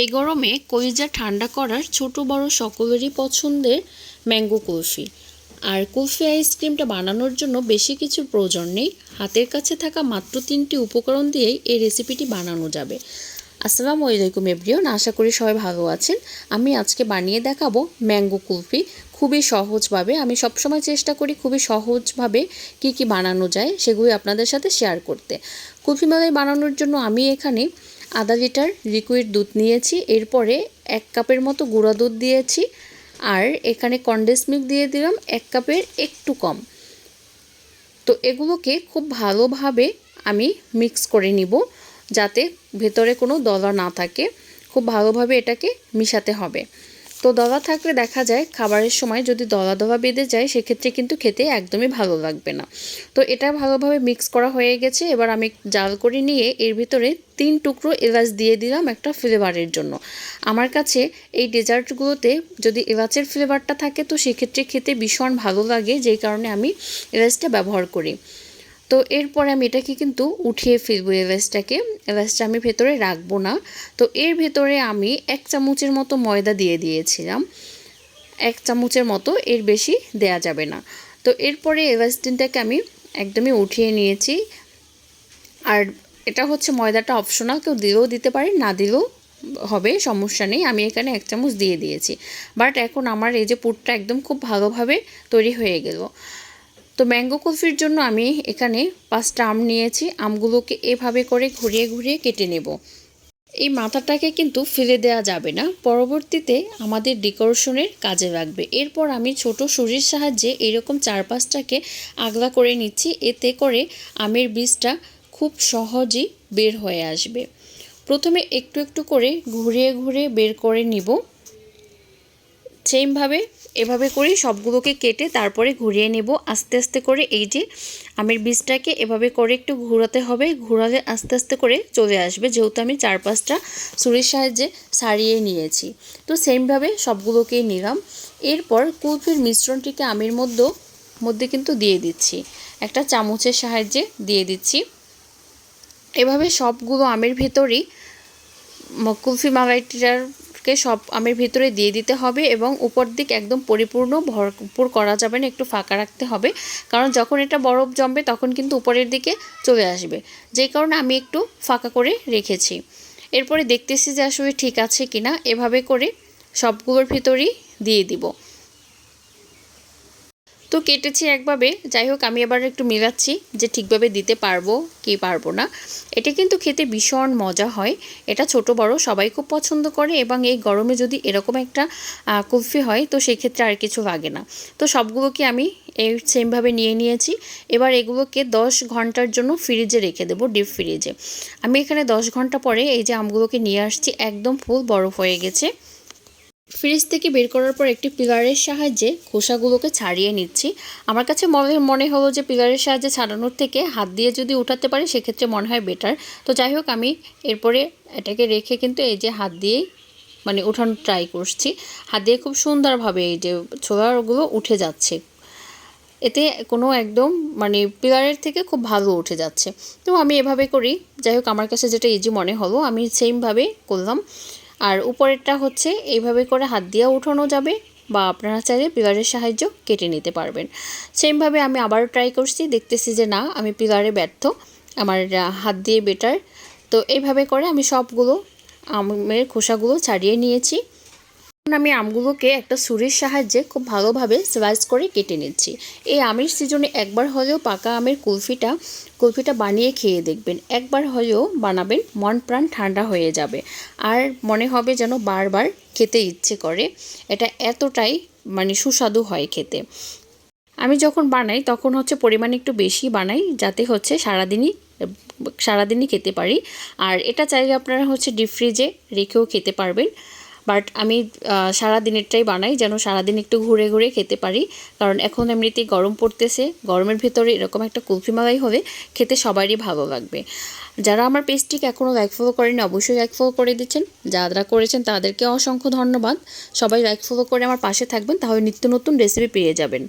এই গরমে কলিজা ঠান্ডা করার ছোট বড় সকলেরই পছন্দের ম্যাঙ্গো কুলফি। আর কুলফি আইসক্রিমটা বানানোর জন্য বেশি কিছুর প্রয়োজন নেই। হাতের কাছে থাকা মাত্র তিনটি উপকরণ দিয়েই এই রেসিপিটি বানানো যাবে। আসসালামু আলাইকুম এভরিওন আশা করি সবাই ভালো আছেন। আমি আজকে বানিয়ে দেখাবো ম্যাঙ্গো কুলফি। খুবই সহজভাবে, আমি সবসময় চেষ্টা করি খুবই সহজভাবে কি কি বানানো যায়, সেগুলি আপনাদের সাথে শেয়ার করতে। কুলফি মালাই বানানোর জন্য আমি এখানে আধা লিটার লিকুইড দুধ নিয়েছি, এরপরে এক কাপের মতো গুঁড়া দুধ দিয়েছি, আর এখানে কন্ডেন্স মিল্ক দিয়ে দিলাম এক কাপের একটু কম। তো এগুলোকে খুব ভালোভাবে আমি মিক্স করে নিব, যাতে ভেতরে কোনো দলা না থাকে। খুব ভালোভাবে এটাকে মিশাতে হবে। তো দলা থাকলে দেখা যায় খাবারের সময় যদি দলা দলা বেঁধে যায়, সেক্ষেত্রে কিন্তু খেতে একদমই ভালো লাগবে না। তো এটা ভালোভাবে মিক্স করা হয়ে গেছে। এবার আমি জাল করে নিয়ে এর ভিতরে তিন টুকরো এলাচ দিয়ে দিলাম একটা ফ্লেভারের জন্য। আমার কাছে এই ডেজার্টগুলোতে যদি এলাচের ফ্লেভারটা থাকে, তো সেক্ষেত্রে খেতে ভীষণ ভালো লাগে, যেই কারণে আমি এলাচটা ব্যবহার করি। তো এরপরে আমি এটাকে কিন্তু উঠিয়ে ফেলব এলাচটাকে এলাচটা আমি ভেতরে রাখব না। তো এর ভেতরে আমি এক চামচের মতো ময়দা দিয়ে দিয়েছিলাম। এক চামচের মতো এর বেশি দেয়া যাবে না। তো এরপরে এলাস্টিনটাকে আমি একদমই উঠিয়ে নিয়েছি। আর এটা হচ্ছে ময়দাটা অপশনাল কেউ দিলেও দিতে পারে, না দিলেও হবে, সমস্যা নেই। আমি এখানে এক চামচ দিয়ে দিয়েছি। বাট এখন আমার এই যে পুরটা একদম খুব ভালোভাবে তৈরি হয়ে গেল। তো ম্যাঙ্গো কফির জন্য আমি এখানে পাঁচটা আম নিয়েছি। আমগুলোকে এভাবে করে ঘুরিয়ে ঘুরিয়ে কেটে নেব। এই মাথাটাকে কিন্তু ফেলে দেওয়া যাবে না। পরবর্তীতে আমাদের ডেকোরেশনের কাজে লাগবে। এরপর আমি ছোট সুরির সাহায্যে এরকম চার পাঁচটাকে আগলা করে নিচ্ছি। এতে করে আমের বীজটা খুব সহজেই বের হয়ে আসবে। প্রথমে একটু একটু করে ঘুরিয়ে ঘুরিয়ে বের করে নিব। সেমভাবে এভাবে করে সবগুলোকে কেটে তারপরে ঘুরিয়ে নেব আস্তে আস্তে করে। এই যে আমের বীজটাকে এভাবে করে একটু ঘোরাতে হবে, ঘোরালে আস্তে আস্তে করে চলে আসবে, যেহেতু আমি চার পাঁচটা ছুরির সাহায্যে সারিয়ে নিয়েছি। তো সেমভাবে সবগুলোকেই নিলাম। এরপর কুলফির মিশ্রণটিকে আমের মধ্যে মধ্যে কিন্তু দিয়ে দিচ্ছি। একটা চামচের সাহায্যে দিয়ে দিচ্ছি। এভাবে সবগুলো আমের ভেতরই, কুলফি মালাইটার কে সব আমের ভিতরে দিয়ে দিতে হবে এবং উপর দিক একদম পরিপূর্ণ ভরপুর করা যাবে না, একটু ফাঁকা রাখতে হবে। কারণ যখন এটা বরফ জমবে, তখন কিন্তু উপরের দিকে চলে আসবে। যে কারণে আমি একটু ফাঁকা করে রেখেছি। এরপরে দেখতেছি যে আসলে ঠিক আছে কিনা, এভাবে করে সবগুলোর ভিতরেই দিয়ে দিব। তো কেটেছি একভাবে। যাই হোক, আমি এবার একটু মেলাচ্ছি যে ঠিকভাবে দিতে পারব কি পারব না। এটা কিন্তু খেতে ভীষণ মজা হয়। এটা ছোট বড়, সবাই খুব পছন্দ করে এবং এই গরমে যদি এরকম একটা কুলফি হয়, তো সেক্ষেত্রে আর কিছু লাগে না। তো সবগুলোকে আমি এই সেমভাবে নিয়ে নিয়েছি। এবার এগুলোকে দশ ঘণ্টার জন্য ফ্রিজে রেখে দেবো, ডিপ ফ্রিজে। আমি এখানে দশ ঘণ্টা পরে এই যে আমগুলোকে নিয়ে আসছি, একদম ফুল বরফ হয়ে গেছে। ফ্রিজ থেকে বের করার পর একটি পিলারের সাহায্যে খোসাগুলোকে ছাড়িয়ে নিচ্ছি। আমার কাছে মনে মনে হলো যে পিলারের সাহায্যে ছাড়ানোর থেকে হাত দিয়ে যদি উঠাতে পারি, সেক্ষেত্রে মনে হয় বেটার তো যাই হোক, আমি এরপরে এটাকে রেখে কিন্তু এই যে হাত দিয়েই মানে উঠানোর ট্রাই করছি। হাত দিয়ে খুব সুন্দরভাবে এই যে ছোলাগুলো উঠে যাচ্ছে। এতে কোনো একদম মানে পিলারের থেকে খুব ভালো উঠে যাচ্ছে। তো আমি এভাবে করি। যাই হোক, আমার কাছে যেটা ইজি মনে হলো, আমি সেমভাবে করলাম। আর উপরেরটা হচ্ছে এইভাবে করে হাত দিয়ে উঠানো যাবে বা আপনারা চাইলে পিলারের সাহায্য কেটে নিতে পারবেন। সেমভাবে আমি আবারও ট্রাই করছি, দেখতেছি যে না, আমি পিলারে ব্যর্থ, আমার হাত দিয়ে বেটার তো এইভাবে করে আমি সবগুলো আমের খোসাগুলো ছাড়িয়ে নিয়েছি। আমি আমগুলোকে একটা ছুরির সাহায্যে খুব ভালোভাবে স্লাইস করে কেটে নিচ্ছি। এই আমের সিজনে একবার হলেও পাকা আমের কুলফিটা কুলফিটা বানিয়ে খেয়ে দেখবেন। একবার হলেও বানাবেন, মন প্রাণ ঠান্ডা হয়ে যাবে। আর মনে হবে যেন বারবার খেতে ইচ্ছে করে। এটা এতটাই মানে সুস্বাদু হয় খেতে। আমি যখন বানাই তখন হচ্ছে পরিমাণ একটু বেশি বানাই যাতে হচ্ছে সারাদিনই সারাদিনই খেতে পারি। আর এটা চাইলে আপনারা হচ্ছে ডিপ ফ্রিজে রেখেও খেতে পারবেন। বাট আমি সারা দিনেরটাই বানাই যেন সারাদিন একটু ঘুরে ঘুরে খেতে পারি। কারণ এখন এমনিতেই গরম পড়তেছে, গরমের ভেতরে এরকম একটা কুলফি মালাই হবে, খেতে সবারই ভালো লাগবে। যারা আমার পেজটিকে এখনও লাইক ফলো করেনি, অবশ্যই লাইক ফলো করে দিচ্ছেন। যারা করেছেন তাদেরকে অসংখ্য ধন্যবাদ। সবাই লাইক ফলো করে আমার পাশে থাকবেন, তাহলে নিত্য নতুন রেসিপি পেয়ে যাবেন।